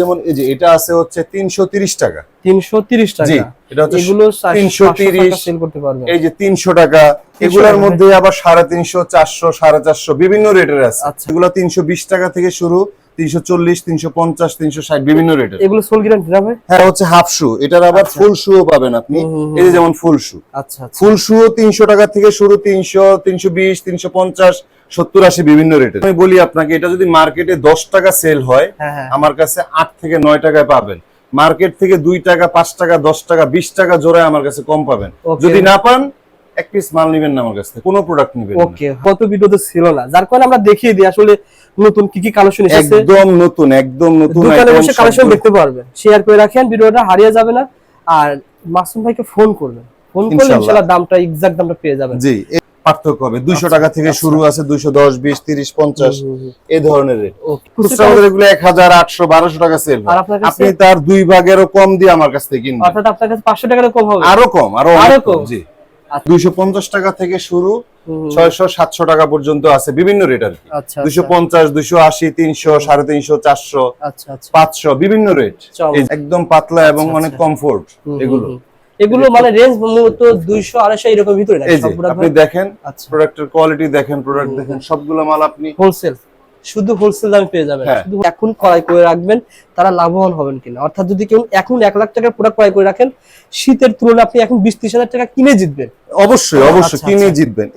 যেমন এই যে এটা আছে হচ্ছে তিনশো তিরিশ টাকা। তিনশো তিরিশ জি টাকা এটা হচ্ছে এগুলো তিনশো তিরিশ সেল করতে পারবেন এই যে তিনশো টাকা এগুলোর মধ্যে আবার সাড়ে তিনশো চারশো সাড়ে চারশো বিভিন্ন রেটের আছে। আচ্ছা। এগুলো তিনশো বিশ টাকা থেকে শুরু। তিনশো চল্লিশ তিনশো পঞ্চাশ তিনশো ষাট বিভিন্ন রেটের। এগুলো সোল গ্যারান্টি না ভাই হ্যাঁ হচ্ছে হাফ শু। এটার আবার আচ্ছা। ফুল শু পাবেন আপনি। হুম, হুম, এই যেমন ফুল শু। আচ্ছা আচ্ছা। ফুল টাকা থেকে শুরু তিনশো তিনশো বিশ তিনশো পঞ্চাশ সত্তর আশি বিভিন্ন রেটের। আমি বলি আপনাকে এটা যদি মার্কেটে দশ টাকা সেল হয় হ্যাঁ হ্যাঁ। আমার কাছে আট থেকে নয় টাকায় পাবেন। মার্কেট থেকে দুই টাকা পাঁচ টাকা দশ টাকা বিশ টাকা জোড়ায় আমার কাছে কম পাবেন। যদি না পান এক পিস মাল নিবেন না আমার কাছ থেকে কোনো প্রোডাক্ট নিবেন। ওকে কত ভিডিওতে ছিল না যার কারণে আমরা দেখিয়ে দিই আসলে নতুন কি কি কালেকশন এসেছে একদম নতুন একদম নতুন দোকানে item বসে কালেকশন দেখতে পারবেন শেয়ার করে রাখেন ভিডিওটা হারিয়ে যাবে না আর মাসুম ভাইকে ফোন করবেন ফোন করলে ইনশাআল্লাহ। দামটা এক্সাক্ট দামটা পেয়ে যাবেন জি পার্থক্য হবে দুইশো আচ্ছা, টাকা থেকে আচ্ছা। শুরু আছে দুইশো দশ বিশ তিরিশ পঞ্চাশ। এই ধরনের রেট ওকে খুচরা এগুলো এক হাজার আটশো বারোশো টাকা সেল আপনি তার দুই ভাগেরও কম দিয়ে আমার কাছ থেকে কিনবেন অর্থাৎ আপনার কাছে পাঁচশো টাকার কম হবে আরও কম আরও আরও কম? জি। দুইশো পঞ্চাশ টাকা থেকে শুরু। ছয়শো সাতশো টাকা পর্যন্ত আছে বিভিন্ন রেট আর কি। আচ্ছা দুইশো পঞ্চাশ দুইশো আশি তিনশো সাড়ে তিনশো চারশো আচ্ছা আচ্ছা। পাঁচশো বিভিন্ন রেট একদম পাতলা এবং আচ্ছা, অনেক আচ্ছা। কমফোর্ট এগুলো। এগুলো মানে রেঞ্জ মূলত দুইশো আড়াইশো এরকম ভিতরে এই আপনি দেখেন আচ্ছা। প্রোডাক্টের কোয়ালিটি দেখেন প্রোডাক্ট দেখেন সবগুলো মাল আপনি হোলসেল শুধু হোলসেল দামে পেয়ে যাবেন। হ্যাঁ। শুধু এখন ক্রয় করে রাখবেন তারা লাভবান হবেন কিনা। অর্থাৎ যদি কেউ এখন এক লাখ টাকার প্রোডাক্ট ক্রয় করে রাখেন শীতের তুলনায় আপনি এখন বিশ ত্রিশ হাজার টাকা কিনে জিতবেন। অবশ্যই অবশ্যই আচ্ছা, কিনে আচ্ছা। জিতবেন।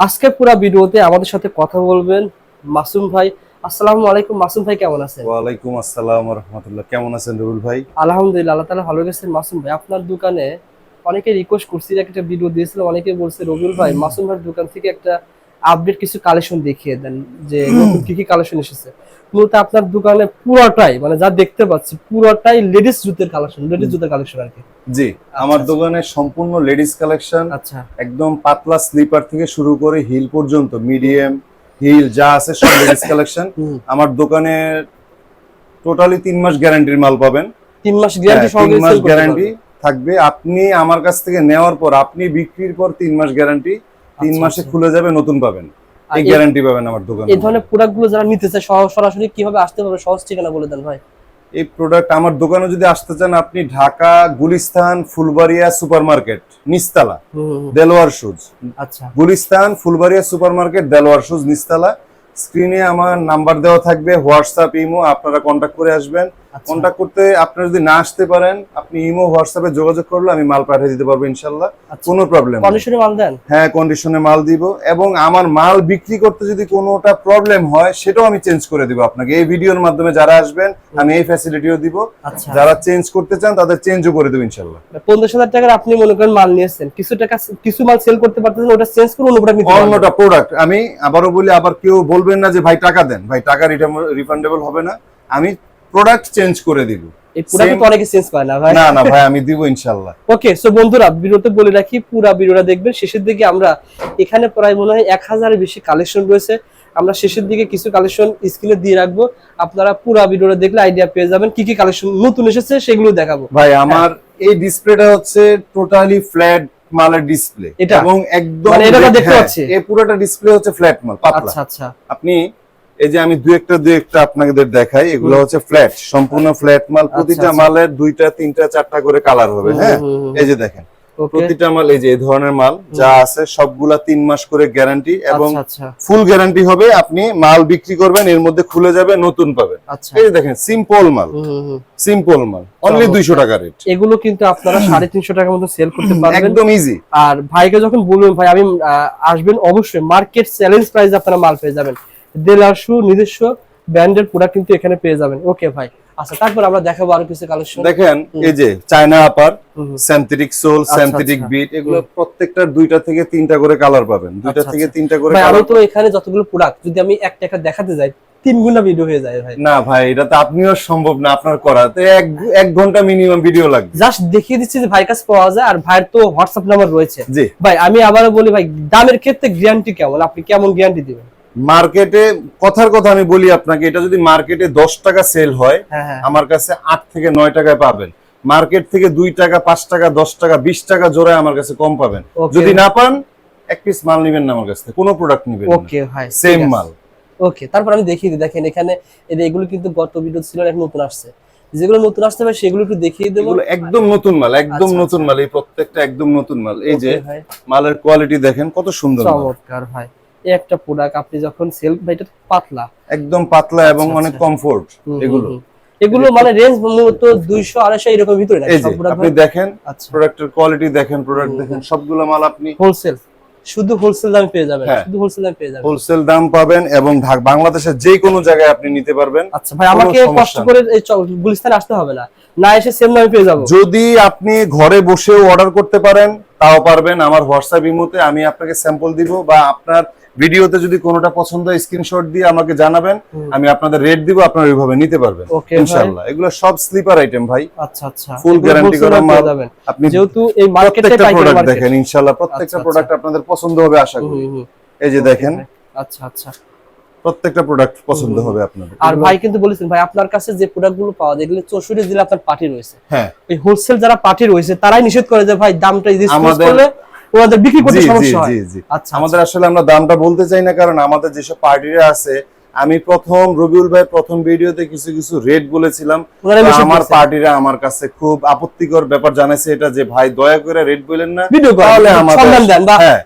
আজকে পুরো ভিডিওতে আমাদের সাথে কথা বলবেন মাসুম ভাই। আসসালামু আলাইকুম মাসুম ভাই কেমন আছেন? ওয়ালাইকুম আসসালাম রহমতুল্লাহ। কেমন আছেন রুল ভাই? আলহামদুলিল্লাহ আল্লাহ তালা ভালো গেছেন মাসুম ভাই আপনার দোকানে অনেকে রিকোয়েস্ট করছি একটা ভিডিও দিয়েছিল অনেকে বলছে রবিউল ভাই মাসুম ভাইয়ের দোকান থেকে একটা আপডেট কিছু কালেকশন দেখিয়ে দেন যে নতুন কি কি কালেকশন এসেছে। মূলত আপনার দোকানে পুরোটাই মানে যা দেখতে পাচ্ছি পুরোটাই লেডিস জুতের কালেকশন লেডিস জুতের কালেকশন আর কি। জি আমার আচ্ছা। দোকানে সম্পূর্ণ লেডিস কালেকশন আচ্ছা। একদম পাতলা স্লিপার থেকে শুরু করে হিল পর্যন্ত মিডিয়াম হিল যা আছে সব লেডিস কালেকশন আমার দোকানে টোটালি তিন মাস গ্যারান্টির মাল পাবেন। তিন মাস গ্যারান্টি তিন মাস গ্যারান্টি থাকবে। আপনি আমার কাছ থেকে নেওয়ার পর আপনি বিক্রির পর তিন মাস গ্যারান্টি তিন আচ্ছা, মাসে আচ্ছা। খুলে যাবে নতুন পাবেন। এই গ্যারান্টি পাবেন আমার দোকানে। এই ধরনের প্রোডাক্টগুলো যারা নিতে চায় সরাসরি কীভাবে আসতে পারবে? সহজ ঠিকানা বলে দেন ভাই। এই প্রোডাক্ট আমার দোকানে যদি আসতে চান আপনি ঢাকা গুলিস্তান ফুলবাড়িয়া সুপার মার্কেট নিস্তালা। দেলোয়ার শুজ। আচ্ছা। Gulistan Fulbaria super market Delwar shoes নিস্তালা স্ক্রিনে আমার নাম্বার দেওয়া থাকবে হোয়াটসঅ্যাপ ইমো আপনারা কন্ট্যাক্ট করে আসবেন। কন্ট্যাক্ট করতে আপনারা যদি না আসতে পারেন আপনি ইমো হোয়াটসঅ্যাপে যোগাযোগ করলে আমি মাল পাঠিয়ে দিতে পারব ইনশাল্লাহ। আচ্ছা। কোনো প্রবলেম কন্ডিশনে মাল দেন? হ্যাঁ কন্ডিশনে মাল দিব এবং আমার মাল বিক্রি করতে যদি কোনোটা প্রবলেম হয় সেটাও আমি চেঞ্জ করে দিব আপনাকে। এই ভিডিওর মাধ্যমে যারা আসবেন আমি এই ফ্যাসিলিটিও দিব। আচ্ছা। যারা চেঞ্জ করতে চান তাদের চেঞ্জও করে দেবো ইনশাল্লাহ। পঞ্চাশ হাজার টাকার আপনি মনে করেন মাল নিয়েছেন কিছু টাকা কিছু মাল সেল করতে পারতেছেন ওটা চেঞ্জ করে অন্য প্রোডাক্ট নিতে পারবেন। অন্যটা প্রোডাক্ট আমি আবারও বলি আবার কেউ বলবেন না যে ভাই টাকা দেন। ভাই টাকা রিফান্ডেবল হবে না। আমি প্রোডাক্ট চেঞ্জ করে দিব। এই প্রোডাক্ট তো অনেকে চেঞ্জ করে না ভাই। না না ভাই আমি দিব ইনশাল্লাহ। ওকে সো বন্ধুরা ভিডিওতে বলে রাখি পুরা ভিডিওটা দেখবেন। শেষের দিকে আমরা এখানে প্রায় মনে হয় এক হাজারের বেশি কালেকশন রয়েছে। আমরা শেষের দিকে কিছু কালেকশন স্ক্রিনে দিয়ে রাখব। আপনারা পুরা ভিডিওটা দেখলে আইডিয়া পেয়ে যাবেন। কি কি কালেকশন নতুন এসেছে সেগুলো দেখাবো। ভাই আমার এই ডিসপ্লেটা হচ্ছে টোটালি ফ্ল্যাট মালের ডিসপ্লে এটা? এবং একদম মানে এটা দেখতে হ্যাঁ, পাচ্ছি? এই পুরোটা ডিসপ্লে হচ্ছে ফ্ল্যাট মাল পাতলা। আচ্ছা আচ্ছা। আপনি এই যে আমি দু একটা দু একটা আপনাদের দেখাই এগুলো হচ্ছে ফ্ল্যাট সম্পূর্ণ ফ্ল্যাট মাল। প্রতিটা আচ্ছা। মালের দুইটা তিনটা চারটা করে কালার হবে হ্যাঁ? এই যে দেখেন। প্রতিটা মাল এই যে এই ধরনের মাল যা আছে সবগুলা তিন মাস করে গ্যারান্টি এবং আচ্ছা। আচ্ছা ফুল গ্যারান্টি হবে। আপনি মাল বিক্রি করবেন এর মধ্যে খুলে যাবে নতুন পাবেন। আচ্ছা। এই যে দেখেন সিম্পল মাল। সিম্পল মাল। অনলি দুইশো টাকা রেট এগুলো কিন্তু আপনারা সাড়ে তিনশো টাকার মতো সেল করতে পারবেন। একদম ইজি আর ভাইকে যখন বলবেন ভাই আমি আসবেন অবশ্যই মার্কেট চ্যালেঞ্জ প্রাইস আপনারা মাল পেয়ে যাবেন। দেলারশু নিজস্ব ব্র্যান্ডের প্রোডাক্ট কিন্তু এখানে পেয়ে যাবেন। ওকে ভাই। আচ্ছা তারপর আমরা দেখাবো আরও কিছু কালেকশন দেখেন। এই যে China upper. Synthetic sole synthetic. Bit এগুলো প্রত্যেকটার দুইটা থেকে তিনটা করে কালার পাবেন। দুইটা আচ্ছা, থেকে আচ্ছা। তিনটা করে ভাই আমি তো এখানে যতগুলো প্রোডাক্ট যদি আমি একটা একটা দেখাতে যাই তিন গুণা ভিডিও হয়ে যায় ভাই। না ভাই এটা তো আপনিও সম্ভব না আপনার করা তো এক এক ঘণ্টা মিনিমাম ভিডিও লাগবে। জাস্ট দেখিয়ে দিচ্ছি যে ভাইয়ের কাছে পাওয়া যায় আর ভাইয়ের তো হোয়াটসঅ্যাপ নাম্বার রয়েছে। জি। ভাই আমি আবারও বলি ভাই দামের ক্ষেত্রে গ্যারান্টি কেমন? আপনি কেমন গ্যারান্টি দিবেন? মার্কেটে কথার কথা আমি বলি আপনাকে এটা যদি মার্কেটে দশ টাকা সেল হয় হ্যাঁ হ্যাঁ। আমার কাছে আট থেকে নয় টাকায় পাবেন। মার্কেট থেকে দুই টাকা পাঁচ টাকা দশ টাকা বিশ টাকা জোড়ায় আমার কাছে কম পাবেন। যদি না পান এক পিস মাল নিবেন না আমার কাছ থেকে কোনো প্রোডাক্ট নিবেন ওকে ভাই সেম মাল। ওকে তারপর আমি দেখিয়ে দিই দেখেন এখানে এগুলো কিন্তু গত ভিডিও ছিল এখন নতুন আসছে। যেগুলো নতুন আসতে পারে সেগুলো একটু দেখিয়ে দেবো। এগুলো একদম নতুন মাল একদম আচ্ছা, নতুন মাল এই প্রত্যেকটা একদম নতুন মাল। এই যে মালের কোয়ালিটি দেখেন কত সুন্দর চমৎকার ভাই। এই একটা প্রোডাক্ট আপনি যখন সেল ভাই এটা পাতলা। একদম পাতলা এবং আচ্ছা, অনেক আচ্ছা। কমফোর্ট এগুলো। এগুলো মানে রেঞ্জ মূলত দুইশো আড়াইশো এরকম ভিতরে যে আপনি দেখেন আচ্ছা। প্রোডাক্টের কোয়ালিটি দেখেন প্রোডাক্ট দেখেন সবগুলো মাল আপনি হোলসেল শুধু হোলসেল দামে পেয়ে যাবেন। হ্যাঁ। শুধু হোলসেল দামে পেয়ে যাবেন। হোলসেল দাম পাবেন এবং বাংলাদেশের যে কোনো জায়গায় আপনি নিতে পারবেন। আচ্ছা ভাই আমাকে কষ্ট করে এই গুলিস্তানে আসতে হবে না। না এসে সেম দামে পেয়ে যাব। যদি আপনি ঘরে বসেও অর্ডার করতে পারেন তাও পারবেন। আমার হোয়াটসঅ্যাপ ইমোতে আমি আপনাকে স্যাম্পল দিব বা আপনার ভিডিওতে যদি কোনোটা পছন্দ হয় স্ক্রিনশট দিয়ে আমাকে জানাবেন আমি আপনাদের রেট দিব আপনারা ওইভাবে নিতে পারবেন। ইনশাআল্লাহ। এগুলো সব স্লিপার আইটেম ভাই। আচ্ছা আচ্ছা। Guarantee wholesale করা মাল। আপনি যেহেতু এই মার্কেটে পাইকারি প্রোডাক্ট দেখেন ইনশাআল্লাহ প্রত্যেকটা আচ্ছা, প্রোডাক্ট আপনাদের পছন্দ হবে আশা করি। এই যে দেখেন। আচ্ছা আচ্ছা। প্রত্যেকটা প্রোডাক্ট পছন্দ হবে আপনাদের। আর ভাই কিন্তু বলেছেন ভাই আপনার কাছে যে প্রোডাক্টগুলো পাওয়া যায় এগুলো চৌষট্টি জেলা আপনার পার্টি রয়েছে। হ্যাঁ। ওই হোলসেল যারা পার্টি রয়েছে তারাই নিষেধ করে যে ভাই দামটা আমাদের- করলে ওনাদের বিক্রি করতে সমস্যা হয়। আচ্ছা আমাদের আসলে আমরা দামটা বলতে চাই না কারণ আমাদের যেসব পার্টিরা আছে আমি প্রথম রবিউল ভাই প্রথম ভিডিওতে কিছু কিছু রেট বলেছিলাম। আমার পার্টিরা আমার কাছে খুব আপত্তিকর ব্যাপার জানাইছে এটা যে ভাই দয়া করে রেট বলেন না তাহলে আমাদের- হ্যাঁ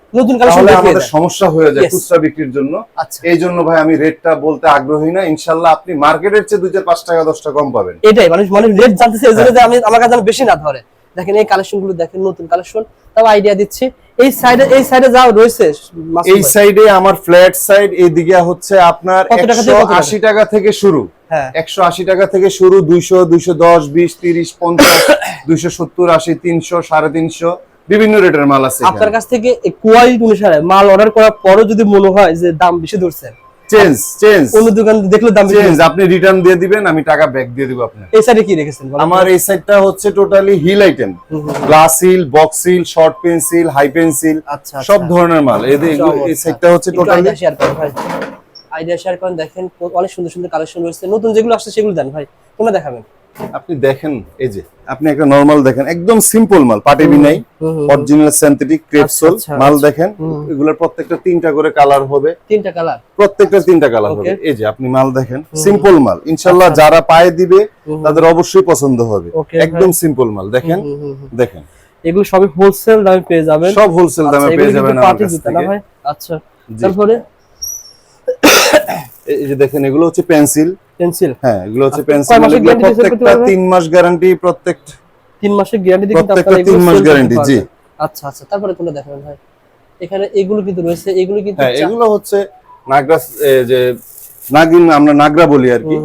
সমস্যা হয়ে যায় খুচরা বিক্রির জন্য। আচ্ছা। এই জন্য ভাই আমি রেটটা বলতে আগ্রহী না। ইনশাল্লাহ আপনি মার্কেটের চেয়ে দুই চার পাঁচ টাকা দশ টাকা কম পাবেন। এটাই মানুষ মানে রেট জানতেছে এই। জন্য যে আমি আমার কাছে বেশি না ধরে। দেখেন এই কালেকশনগুলো দেখেন নতুন কালেকশন তাও আইডিয়া দিচ্ছি। এই সাইডে এই সাইডে যা রয়েছে এই সাইডে আমার ফ্ল্যাট সাইড এইদিকে হচ্ছে আপনার কত টাকা থেকে শুরু। হ্যাঁ। একশো আশি টাকা থেকে শুরু দুইশো দুইশো দশ বিশ তিরিশ পঞ্চাশ দুইশো সত্তর আশি তিনশো সাড়ে তিনশো বিভিন্ন রেটের মাল আছে আপনার কাছ থেকে কোয়ালিটি অনুসারে মাল অর্ডার করার পরও যদি মনে হয় যে দাম বেশি ধরছেন চেঞ্জ চেঞ্জ অন্য দোকান দেখলে দাম চেঞ্জ আপনি রিটার্ন দিয়ে দিবেন আমি টাকা ব্যাক দিয়ে দিব আপনার এই সাইডে কি রেখেছেন আমার এই সাইডটা হচ্ছে totally heel item glass heel box heel short pencil high pencil আচ্ছা সব। ধরনের মাল। এই সাইডটা হচ্ছে টোটালি আইডিয়া শেয়ার করেন দেখেন অনেক সুন্দর সুন্দর কালেকশন রয়েছে। নতুন যেগুলো আসছে সেগুলো দেন ভাই। কোনটা দেখাবেন? আপনি দেখেন এই যে আপনি একটা নরমাল দেখেন একদম সিম্পল মাল পাটিবি নাই অরিজিনাল সিনথেটিক ক্রেপসোল আচ্ছা, মাল আচ্ছা। দেখেন এগুলোর প্রত্যেকটা তিনটা করে কালার হবে। তিনটা কালার প্রত্যেকটা তিনটা কালার হবে। এই যে আপনি মাল দেখেন সিম্পল মাল আচ্ছা। যারা পায়ে দিবে তাদের অবশ্যই পছন্দ হবে। একদম সিম্পল মাল দেখেন। দেখেন। এগুলো সবই হোলসেল দামে পেয়ে যাবেন। সব হোলসেল আচ্ছা, দামে পেয়ে যাবেন আচ্ছা। তারপরে? এই যে দেখেন এগুলো হচ্ছে পেন্সিল পেন্সিল হ্যাঁ এগুলো হচ্ছে আচ্ছা, পেন্সিল প্রত্যেকটা পারবে? তিন মাস গ্যারান্টি প্রত্যেক তিন মাসের গ্যারান্টি দিয়ে কিন্তু আপনারা এগুলো তিন মাস গ্যারান্টি জি। আচ্ছা আচ্ছা তারপরে কোনটা দেখাবেন ভাই এখানে এগুলো কিন্তু রয়েছে এগুলো কিন্তু হ্যাঁ এগুলো হচ্ছে নাগরাস যে নাগিন আমরা নাগরা বলি আর কি।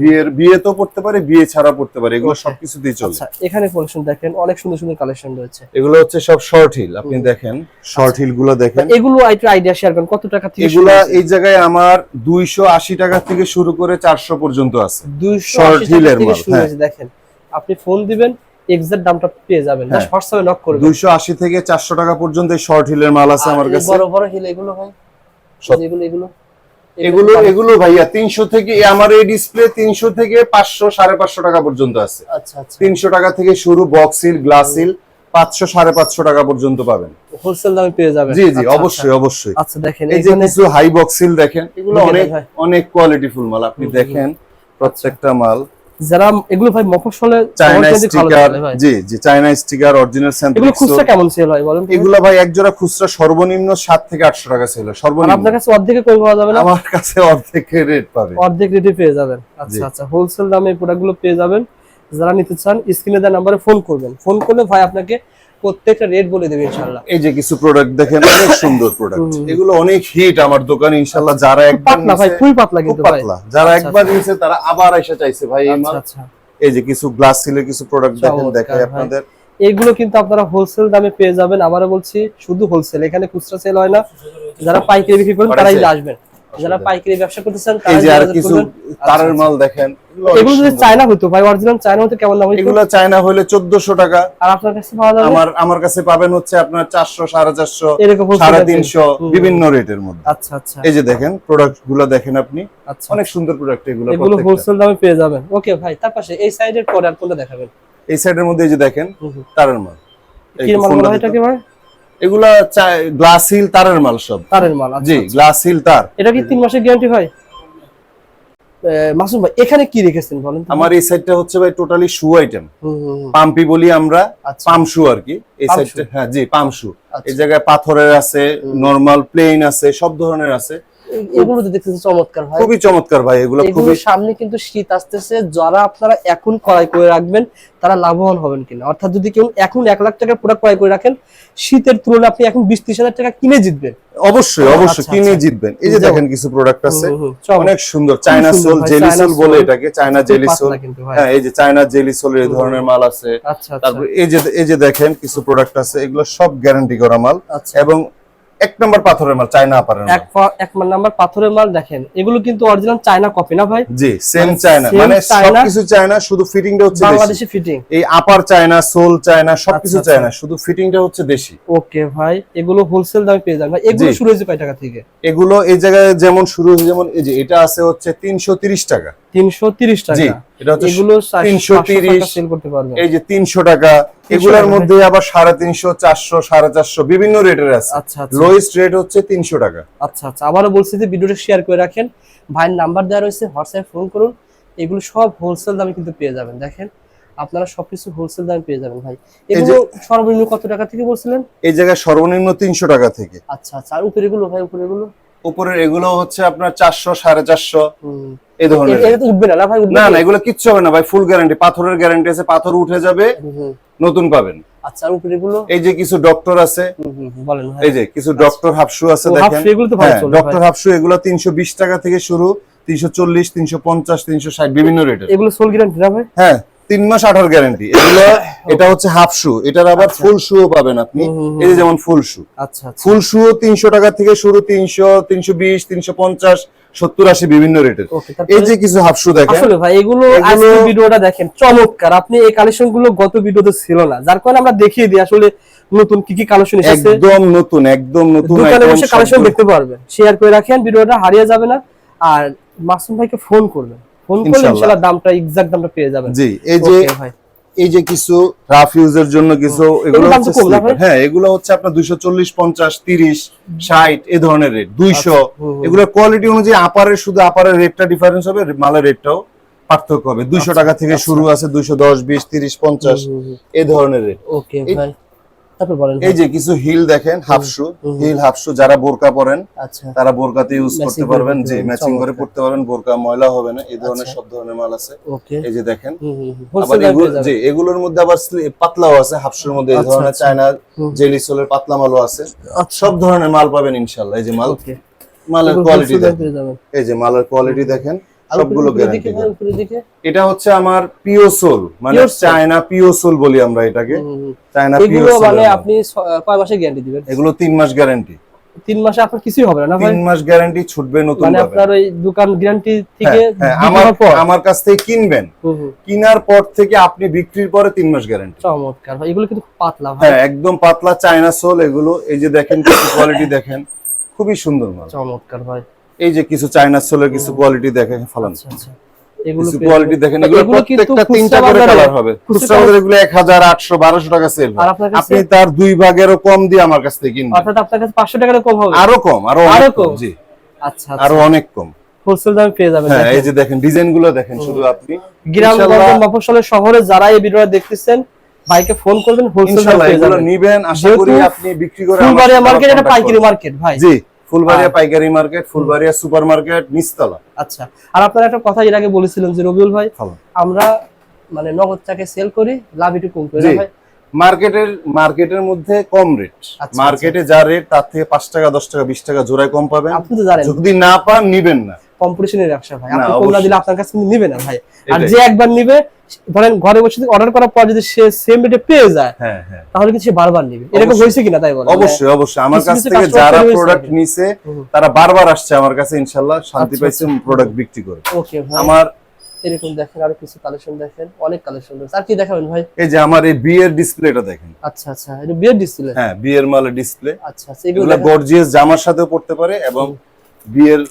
বিয়ের বিয়ে তো পড়তে পারে বিয়ে ছাড়া পড়তে পারে এগুলো. সবকিছুতেই চলে। আচ্ছা এখানে কালেকশন দেখেন অনেক সুন্দর সুন্দর কালেকশন রয়েছে। এগুলো হচ্ছে সব শর্ট হিল আপনি দেখেন শর্ট হিলগুলো দেখেন। এগুলো একটু আইডিয়া শেয়ার করেন কত টাকা থেকে এগুলা এই জায়গায় আমার দুইশো আশি টাকা থেকে শুরু করে চারশো পর্যন্ত আছে। 280 short টাকা এর মাল, হ্যাঁ। দেখেন। আপনি ফোন দিবেন এক্সাক্ট দামটা পেয়ে যাবেন। হ্যাঁ। হোয়াটসঅ্যাপে নক করবেন দুইশো আশি থেকে চারশো টাকা পর্যন্ত শর্ট হিলের মাল আছে আমার কাছে। বড় বড় হিল এগুলো হয় এগুলো এগুলো? এগুলো এগুলো ভাইয়া তিনশো থেকে আমার এই ডিসপ্লে তিনশো থেকে পাঁচশো সাড়ে পাঁচশো টাকা পর্যন্ত আছে। আচ্ছা আচ্ছা। তিনশো টাকা থেকে শুরু বক্স হিল গ্লাস হিল পাঁচশো সাড়ে পাঁচশো টাকা পর্যন্ত পাবেন। হোলসেল দামে পেয়ে যাবেন। জি জি আচ্ছা, অবশ্যই অবশ্যই। আচ্ছা দেখেন এই যে কিছু হাই বক্সিল দেখেন এগুলো অনেক কোয়ালিটি ফুল অনেক কোয়ালিটিফুল মাল। আপনি দেখেন প্রত্যেকটা মাল। যারা এগুলো ভাই মফস্বলে স্টিকার ভাই। জি জি চায়না স্টিকার অরিজিনাল এগুলো খুচরা কেমন সেল হয় বলেন এগুলো ভাই এক জোড়া খুচরা সর্বনিম্ন সাত থেকে আটশো টাকা সেল হয় সর্বনিম্ন। আপনার কাছে অর্ধেকে কই পাওয়া যাবে না? আমার কাছে অর্ধেক রেট পাবে। অর্ধেক রেটে পেয়ে যাবেন। আচ্ছা আচ্ছা হোলসেল দামে প্রোডাক্টগুলো পেয়ে যাবেন। যারা নিতে চান স্ক্রিনে দেওয়া নাম্বারে ফোন করবেন। ফোন করলে ভাই আপনাকে প্রত্যেকটা রেট বলে দেবে ইনশাআল্লাহ। এই যে কিছু প্রোডাক্ট দেখেন অনেক সুন্দর প্রোডাক্ট এগুলো অনেক হিট আমার দোকানে ইনশাল্লাহ যারা একবার পাতলা ভাই খুবই পাতলা কিন্তু ভাই পাতলা। যারা আচ্ছা, একবার নিয়েছে তারা আবার এসে চাইছে ভাই এই আচ্ছা আচ্ছা। এই যে কিছু গ্লাস সিলের কিছু প্রোডাক্ট দেখেন দেখাই আপনাদের। এইগুলো কিন্তু আপনারা হোলসেল দামে পেয়ে যাবেন। আবারও বলছি শুধু হোলসেল এখানে খুচরা সেল হয় না। যারা পাইকারি বিক্রি করেন তারাই আসবেন। যারা পাইকারি ব্যবসা করতেছেন এই তারা যে আর কিছু তারের আচ্ছা, মাল দেখেন আচ্ছা। এগুলো যদি চায়না হতো ভাই অরিজিনাল চায়না হতো কেমন দাম হতো এগুলো চায়না হলে চোদ্দশো টাকা। আর আপনার কাছে পাওয়া যাবে? আমার আমার কাছে পাবেন হচ্ছে আপনার চারশো সাড়ে চারশো এরকম wholesale সাড়ে rate? তিনশো হুম। বিভিন্ন রেটের মধ্যে। আচ্ছা আচ্ছা। এই যে দেখেন প্রোডাক্টগুলো দেখেন আপনি। আচ্ছা। অনেক সুন্দর প্রোডাক্ট এগুলো এগুলো হোলসেল দামে পেয়ে যাবেন। ওকে ভাই তার পাশে এই সাইডের পরে আর দেখাবেন? এই সাইডের মধ্যে এই যে দেখেন। তারের মাল। কি মাল বলা হয়। এটাকে ভাই? এগুলা গ্লাস হিল তারের মাল সব। তারের মাল আচ্ছা, জি আচ্ছা। গ্লাস হিল তার। এটা কি তিন মাসের গ্যারান্টি হয় মাসুম ভাই এখানে কি রেখেছেন বলেন আমার এই সাইডটা হচ্ছে ভাই টোটালি শু আইটেম। পাম্পি বলি আমরা পাম্প পাম শু আর কি। এই সাইডটা হ্যাঁ জি পাম শু আচ্ছা। এই জায়গায় পাথরের আছে নরমাল প্লেন আছে সব ধরনের আছে। এগুলো তো দেখতেছি চমৎকার ভাই খুবই চমৎকার ভাই এগুলো খুবই সামনে কিন্তু শীত আসতেছে। যারা আপনারা এখন ক্রয় করে রাখবেন তারা লাভবান হবেন কিনা। অর্থাৎ যদি কেউ এখন এক লাখ টাকার প্রোডাক্ট ক্রয় করে রাখেন শীতের তুলনায় আপনি এখন বিশ ত্রিশ হাজার টাকা কিনে জিতবেন। অবশ্যই আচ্ছা, অবশ্যই কিনে আচ্ছা। জিতবেন। এই যে দেখেন কিছু প্রোডাক্ট আছে। অনেক সুন্দর চায়না সোল জেলি সোল বলে এটাকে চায়না জেলি সোল হ্যাঁ। এই যে চায়না জেলি সোল এই ধরনের মাল আছে। আচ্ছা আচ্ছা। তারপর এই যে এই যে দেখেন কিছু প্রোডাক্ট আছে এগুলো সব গ্যারান্টি করা মাল। আচ্ছা। এবং এক নম্বর পাথরের মাল চায়না মাল। এক এক নাম্বার পাথরের মাল দেখেন। এগুলো কিন্তু অরিজিনাল চায়না কপি না ভাই? জি সেম মানে চায়না। মানে। সবকিছু চায়না শুধু ফিটিংটা হচ্ছে দেশি। বাংলাদেশি ফিটিং এই আপার চায়না সোল চায়না সবকিছু আচ্ছা, চায়না শুধু ফিটিংটা হচ্ছে দেশি। ওকে ভাই এগুলো হোলসেল দামে পেয়ে যাবেন ভাই। এগুলো শুরু হয়েছে কয় টাকা থেকে? এগুলো এই জায়গায় যেমন শুরু হয়েছে যেমন এই যে এটা আছে হচ্ছে তিনশো তিরিশ টাকা। তিনশো তিরিশ জি। টাকা। এটা হচ্ছে এগুলো 330 সেল করতে পারবেন এই যে তিনশো টাকা এগুলোর মধ্যে আবার সাড়ে তিনশো চারশো সাড়ে চারশো বিভিন্ন রেটের আছে। আচ্ছা আচ্ছা। লোয়েস্ট রেট হচ্ছে তিনশো টাকা। আচ্ছা আচ্ছা। আবারও বলছি যে ভিডিওটা শেয়ার করে রাখেন। ভাইয়ের নাম্বার দেওয়া রয়েছে হোয়াটসঅ্যাপ ফোন করুন। এগুলো সব হোলসেল দামে কিন্তু পেয়ে যাবেন। দেখেন আপনারা সবকিছু হোলসেল দামে পেয়ে যাবেন ভাই। এগুলো সর্বনিম্ন কত টাকা থেকে বলছিলেন? এই জায়গায় সর্বনিম্ন তিনশো টাকা থেকে। আচ্ছা আচ্ছা। আর উপরে ভাই উপরে উপরের এগুলো হচ্ছে আপনার চারশো সাড়ে চারশো। এই ধরনের। এ- এটা তো উঠবে না না ভাই না না এগুলো কিচ্ছু হবে না ভাই ফুল গ্যারান্টি পাথরের গ্যারান্টি আছে পাথর উঠে যাবে। নতুন পাবেন। আচ্ছা উপরে এগুলো এই যে কিছু ডক্টর আছে বলেন এই যে কিছু ডক্টর হাফশু আছে দেখেন। হ্যাঁ ডক্টর। হাফশু এগুলো তিনশো বিশ টাকা থেকে শুরু তিনশো চল্লিশ তিনশো পঞ্চাশ তিনশো ষাট বিভিন্ন রেটের এগুলো সোল গ্যারান্টি না ভাই? হ্যাঁ তিন মাস আঠার গ্যারান্টি এগুলো এটা হচ্ছে হাফ শু এটার আবার ফুল শু পাবেন আপনি। এই যেমন ফুল শু আচ্ছা আচ্ছা। ফুল শু তিনশো টাকা থেকে শুরু তিনশো তিনশো বিশ তিনশো পঞ্চাশ সত্তর আশি বিভিন্ন রেটের এই যে কিছু হাফ শু দেখেন আসলে ভাই এগুলো এগুলো- আজকে ভিডিওটা দেখেন চমৎকার। আপনি এই কালেকশনগুলো গত ভিডিওতে ছিল না। যার কারণে আমরা দেখিয়ে দিই আসলে নতুন কি কি কালেকশন এসেছে। একদম নতুন একদম নতুন দোকানে বসে কালেকশন দেখতে পারবেন। শেয়ার করে রাখেন ভিডিওটা হারিয়ে যাবে না। আর মাসুম ভাইকে ফোন করবেন। ফোন করলে ইনশাআল্লাহ। দামটা এক্সাক্ট দামটা পেয়ে যাবেন। জি এই যে এই যে কিছু রাফ ইউজের জন্য কিছু এগুলো। হ্যাঁ এগুলো হচ্ছে আপনার দুইশো চল্লিশ পঞ্চাশ তিরিশ ষাট এই ধরনের রেট দুইশো। আচ্ছা, হুম, হুম। এগুলোর কোয়ালিটি অনুযায়ী আপারের শুধু আপারের রেটটা ডিফারেন্স হবে মালের রেটটাও পার্থক্য হবে। দুইশো টাকা থেকে শুরু আছে দুইশো দশ বিশ তিরিশ পঞ্চাশ এই ধরনের রেট ওকে ভাই। তারপর বলেন এই যে কিছু হিল দেখেন হাফশু হুম। হিল হাফশু যারা বোরকা পরেন আচ্ছা। তারা বোরকাতে ইউজ করতে পারবেন যে ম্যাচিং করে পড়তে পারবেন বোরকা ময়লা হবে না এই ধরনের আচ্ছা। সব ধরনের মাল আছে। এই যে দেখেন আবার এগুলো যে এগুলোর মধ্যে আবার পাতলাও আছে হাফশুর মধ্যে এই আচ্ছা, ধরনের আচ্ছা। চায়না জেলি সোলের পাতলা মালও আছে। সব ধরনের মাল পাবেন ইনশাল্লাহ এই যে মাল। মালের কোয়ালিটি দেখেন। এই যে মালের কোয়ালিটি দেখেন সবগুলো গ্যারান্টি এটা হচ্ছে আমার পিও সোল মানে চায়না পিও সোল বলি আমরা এটাকে। চায়না পিও সোল মানে আপনি কয় মাসে গ্যারান্টি দিবেন? এগুলো তিন মাস গ্যারান্টি তিন মাসে আপনার কিছুই হবে না তিন মাস গ্যারান্টি ছুটবে নতুন মানে আপনার ওই দোকান গ্যারান্টি থেকে হ্যাঁ, হ্যাঁ, আমার পর? আমার কাছ থেকে কিনবেন। কিনার পর থেকে আপনি বিক্রির পরে তিন মাস গ্যারান্টি চমৎকার ভাই এগুলো কিন্তু পাতলা ভাই। হ্যাঁ একদম পাতলা চায়না সোল এগুলো। এই যে দেখেন কিছু কোয়ালিটি দেখেন। খুবই সুন্দর মাল। চমৎকার ভাই। এই যে কিছু চায়না সোলের কিছু কোয়ালিটি দেখেন ফালান। আচ্ছা আচ্ছা। এগুলো কিছু কোয়ালিটি দেখেন এগুলো এগুলো প্রত্যেকটা তিনটা করে কালার হবে। খুচরা খুচরা বাজারে এগুলো এক হাজার আটশো বারোশো টাকা সেল আর আপনার কাছে আপনি তার দুই ভাগেরও কম দিয়ে আমার কাছ থেকে কিনবেন। অর্থাৎ আপনার কাছে পাঁচশো টাকার কম হবে? আরও কম আরও আরও অনেক কম কম? জি। আচ্ছা আরও অনেক কম। হোলসেল দামে পেয়ে যাবেন হ্যাঁ এই যে দেখেন ডিজাইন দেখেন শুধু আপনি। গ্রাম গঞ্জ মফস্বলের শহরে যারা এই ভিডিওটা দেখতেছেন ভাইকে ফোন করবেন হোলসেল দামে পেয়ে যাবেন। নিবেন আশা করি আপনি বিক্রি করে ফুলবাড়িয়া মার্কেট এটা পাইকারি মার্কেট ভাই। জি। ফুলবাড়িয়া হ্যাঁ। পাইকারি মার্কেট ফুলবাড়িয়া সুপার মার্কেট নিচতলা। আচ্ছা। আর আপনারা একটা কথা এর আগে বলেছিলেন যে রবিউল ভাই আমরা মানে নগদ টাকে সেল করি লাভ একটু কম করি ভাই? মার্কেটের মার্কেটের মধ্যে কম রেট আচ্ছা, মার্কেটে যা রেট তার থেকে পাঁচ টাকা দশ টাকা বিশ টাকা জোড়ায় কম পাবেন। আপনি তো জানেন। যদি না পান নিবেন না। কম্পিটিশনের ব্যবসা ভাই আপনি কম না দিলে আপনার কাছে নিবে না ভাই। আর যে একবার নিবে ধরেন ঘরে বসে অর্ডার করার পর যদি সে সেম রেটে পেয়ে যায় হ্যাঁ হ্যাঁ। তাহলে সে বারবার নিবে। এরকম। হয়েছে কিনা তাই বলেন? অবশ্যই অবশ্যই। আমার কাছ থেকে যারা প্রোডাক্ট নিছে তারা বারবার আসছে আমার কাছে ইনশাল্লাহ। শান্তি আচ্ছা, পাইছে আচ্ছা। প্রোডাক্ট বিক্রি করে। ওকে ভাই। আমার এরকম দেখেন আরও কিছু কালেকশন দেখেন। অনেক কালেকশন রয়েছে। আর কি দেখাবেন ভাই? এই যে আমার এই বিয়ের ডিসপ্লেটা দেখেন। আচ্ছা আচ্ছা। এটা বিয়ের ডিসপ্লে হ্যাঁ বিয়ের মালের ডিসপ্লে আচ্ছা আচ্ছা। এগুলো গর্জিয়াস জামার সাথেও পড়তে পারে এবং বিয়ের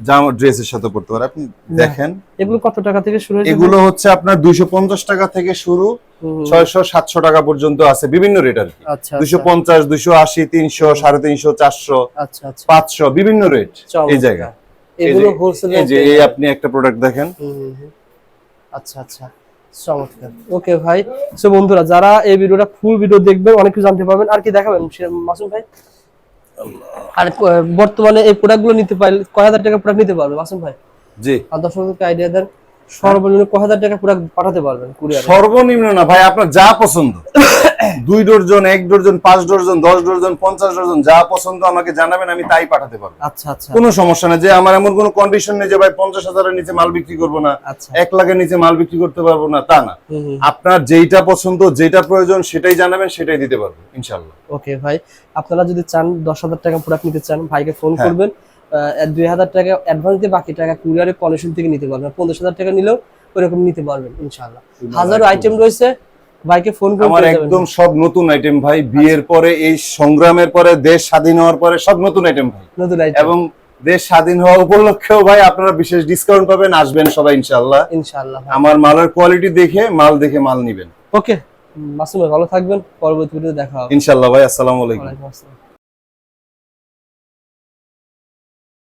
জামা ড্রেসের সাথে পড়তে পারে। আপনি দেখেন। এগুলো কত টাকা থেকে শুরু এগুলো হচ্ছে আপনার দুইশো পঞ্চাশ টাকা থেকে শুরু। ছয়শো সাতশো টাকা পর্যন্ত আছে বিভিন্ন রেট আর কি। আচ্ছা আচ্ছা। পঞ্চাশ দুইশো আশি তিনশো সাড়ে তিনশো চারশো আচ্ছা আচ্ছা। পাঁচশো বিভিন্ন রেট এই এই এগুলো হোলসেল এই যে এই আপনি একটা প্রোডাক্ট দেখেন। আচ্ছা আচ্ছা। চমৎকার। ওকে ভাই। সো বন্ধুরা যারা এই ভিডিওটা ফুল ভিডিও দেখবেন অনেক কিছু জানতে পারবেন। আর কি দেখাবেন? মাসুম ভাই? আর বর্তমানে এই প্রোডাক্টগুলো নিতে পারলে কয় হাজার টাকা প্রোডাক্ট নিতে পারবে মাসুম ভাই? জি। আর দর্শকদেরকে আইডিয়া দেন সর্বনিম্ন কয় হাজার টাকা প্রোডাক্ট পাঠাতে পারবেন কুরিয়ার সর্বনিম্ন না ভাই আপনার যা পছন্দ। দুই ডর্জন এক ডর্জন পাঁচ ডর্জন দশ ডর্জন পঞ্চাশ ডর্জন যা পছন্দ আমাকে জানাবেন আমি তাই পাঠাতে পারব। আচ্ছা আচ্ছা। কোনো সমস্যা না যে আমার এমন কোনো কন্ডিশন নেই যে ভাই পঞ্চাশ হাজারের নিচে মাল বিক্রি করব না আচ্ছা। এক লাখের নিচে মাল বিক্রি করতে পারব না তা না। আপনার যেইটা পছন্দ যেটা প্রয়োজন সেটাই জানাবেন সেটাই দিতে পারব ইনশাল্লাহ ওকে ভাই আপনারা যদি চান দশ হাজার টাকা প্রোডাক্ট নিতে চান ভাইকে ফোন হ্যাঁ। করবেন দুই হাজার টাকা অ্যাডভান্স দিয়ে বাকি টাকা কুরিয়ারে কন্ডিশন থেকে নিতে পারবেন। পঞ্চাশ হাজার টাকা নিলেও ওরকম নিতে পারবেন ইনশাল্লাহ হাজারো আইটেম রয়েছে ভাইকে ফোন করে আমার একদম সব নতুন আইটেম ভাই। বিয়ের পরে এই সংগ্রামের পরে দেশ স্বাধীন হওয়ার পরে সব নতুন আইটেম ভাই। নতুন আইটেম এবং দেশ স্বাধীন হওয়া উপলক্ষেও ভাই আপনারা বিশেষ ডিসকাউন্ট পাবেন আসবেন সবাই ইনশাআল্লাহ। ইনশাআল্লাহ আমার মালের কোয়ালিটি দেখে মাল দেখে মাল নেবেন। ওকে মাসুম ভালো থাকবেন। পরবর্তী ভিডিওতে দেখা হবে। ইনশাআল্লাহ ভাই আসসালামু আলাইকুম। ওয়া আলাইকুম আসসালাম।